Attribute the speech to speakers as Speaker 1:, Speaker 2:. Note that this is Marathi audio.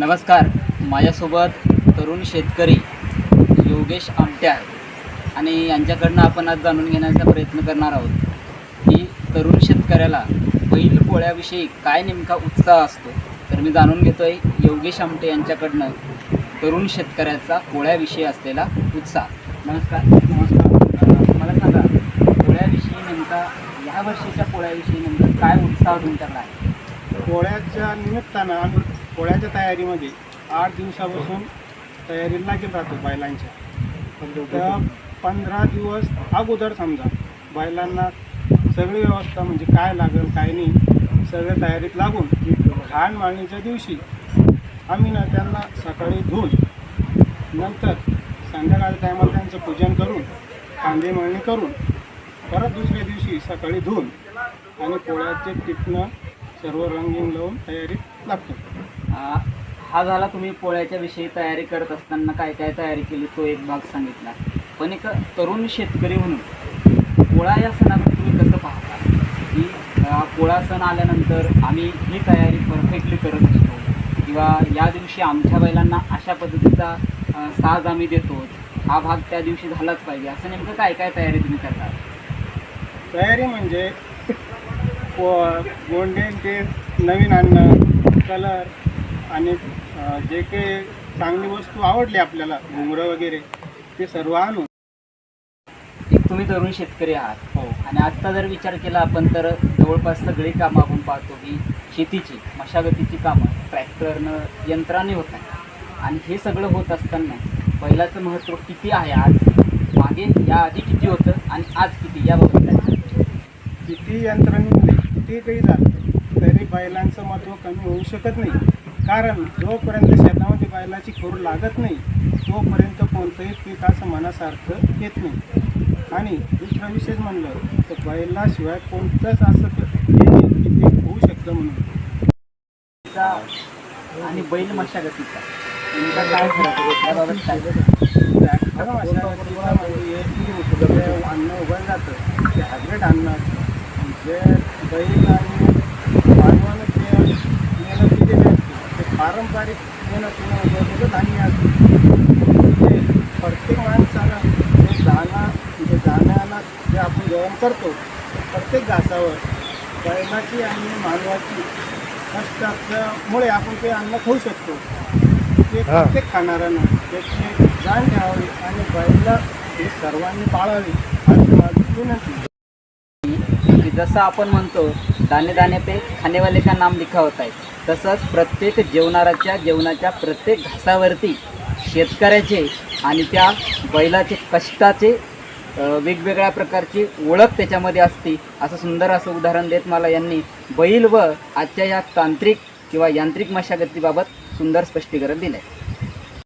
Speaker 1: नमस्कार. माझ्यासोबत तरुण शेतकरी योगेश आमट्या आणि यांच्याकडनं आपण आज जाणून घेण्याचा प्रयत्न करणार आहोत. की तरुण शेतकऱ्याला बैल पोळ्याविषयी काय नेमका उत्साह असतो तर मी जाणून घेतो आहे योगेश आमटे यांच्याकडनं तरुण शेतकऱ्याचा पोळ्याविषयी असलेला उत्साह. नमस्कार. नमस्कार. मला सांगा पोळ्याविषयी नेमका ह्या वर्षीच्या पोळ्याविषयी नेमका काय उत्साह तुमच्याकडे आहे?
Speaker 2: पोळ्याच्या निमित्तानं आम्ही पोळ्याच्या तयारीमध्ये आठ दिवसापासून तयारी लागेल राहतो बैलांच्या. तर पंधरा दिवस अगोदर समजा बैलांना सगळी व्यवस्था म्हणजे काय लागेल काय नाही सगळं तयारीत लागून घाण माळणीच्या दिवशी आम्ही ना त्यांना सकाळी धुवून नंतर संध्याकाळच्या टायमाला त्यांचं पूजन करून कांदे मळणी करून परत दुसऱ्या दिवशी सकाळी धुवून आणि पोळ्याचे टिपणं सर्व रंगीन लावून तयारीत लागतो.
Speaker 1: हा झाला तुम्ही पोळ्याच्या विषयी तयारी करत असताना काय काय तयारी केली तो एक भाग सांगितला. पण एक तरुण शेतकरी म्हणून पोळा या सणाकडे तुम्ही कसं पाहता? की पोळा सण आल्यानंतर आम्ही ही तयारी परफेक्टली करत असतो. किंवा या दिवशी आमच्या बैलांना अशा पद्धतीचा साज आम्ही देतो. हा भाग त्या दिवशी झालाच पाहिजे. असं नेमकं काय काय तयारी तुम्ही करता?
Speaker 2: तयारी म्हणजे पो गोंडे ते नवीन अन्न कलर आणि जे काही चांगली वस्तू आवडली आपल्याला घुंगरं वगैरे ते सर्व आणून.
Speaker 1: एक तुम्ही तरुण शेतकरी आहात.
Speaker 2: हो.
Speaker 1: आणि आजचा जर विचार केला आपण तर जवळपास सगळी कामं आपण पाहतो की शेतीची मशागतीची कामं ट्रॅक्टरनं यंत्राने होत आहे आणि हे सगळं होत असताना बैलाचं महत्त्व किती आहे आज? मागे या आधी किती होतं आणि आज किती? याबाबत काय?
Speaker 2: किती यंत्रणेमध्ये किती काही झालं तरी बैलांचं महत्त्व कमी होऊ शकत नाही. कारण जोपर्यंत शेतामध्ये बैलाची खोर लागत नाही तोपर्यंत कोणतंही पीक असं मनासारखं येत नाही. आणि दुसरा विशेष म्हणलं तर बैलाशिवाय कोणतंच असं ते नाही की ते होऊ शकतं म्हणून.
Speaker 1: आणि बैल मशागतीचा.
Speaker 2: म्हणजे अन्न उभं जातं ते हायब्रिड अन्न. जे बैल आणि मानवानं जे मेहनत केलेली असते ते पारंपरिक उगवलेलं धान्य असतं ते प्रत्येक माणसानं जे दाना म्हणजे दाण्याला जे आपण जेवण करतो प्रत्येक घासावर बैलाची आणि मानवाची कष्टाच्यामुळे आपण ते अन्न खाऊ शकतो. ते प्रत्येक खाणाऱ्यानं त्याची जाण घ्यावी आणि बैला हे सर्वांनी पाळावी अशी माझी विनंती
Speaker 1: की जसं आपण म्हणतो दाणे दाणे पे खानेवाले का नाम लिखा होत आहे तसंच प्रत्येक जेवणाराच्या जेवणाच्या प्रत्येक घासावरती शेतकऱ्याचे आणि त्या बैलाचे कष्टाचे वेगवेगळ्या प्रकारची ओळख त्याच्यामध्ये असते. असं सुंदर असं उदाहरण देत मला यांनी. बैल व आजच्या या तांत्रिक किंवा यांत्रिक मशागतीबाबत सुंदर स्पष्टीकरण दिलं आहे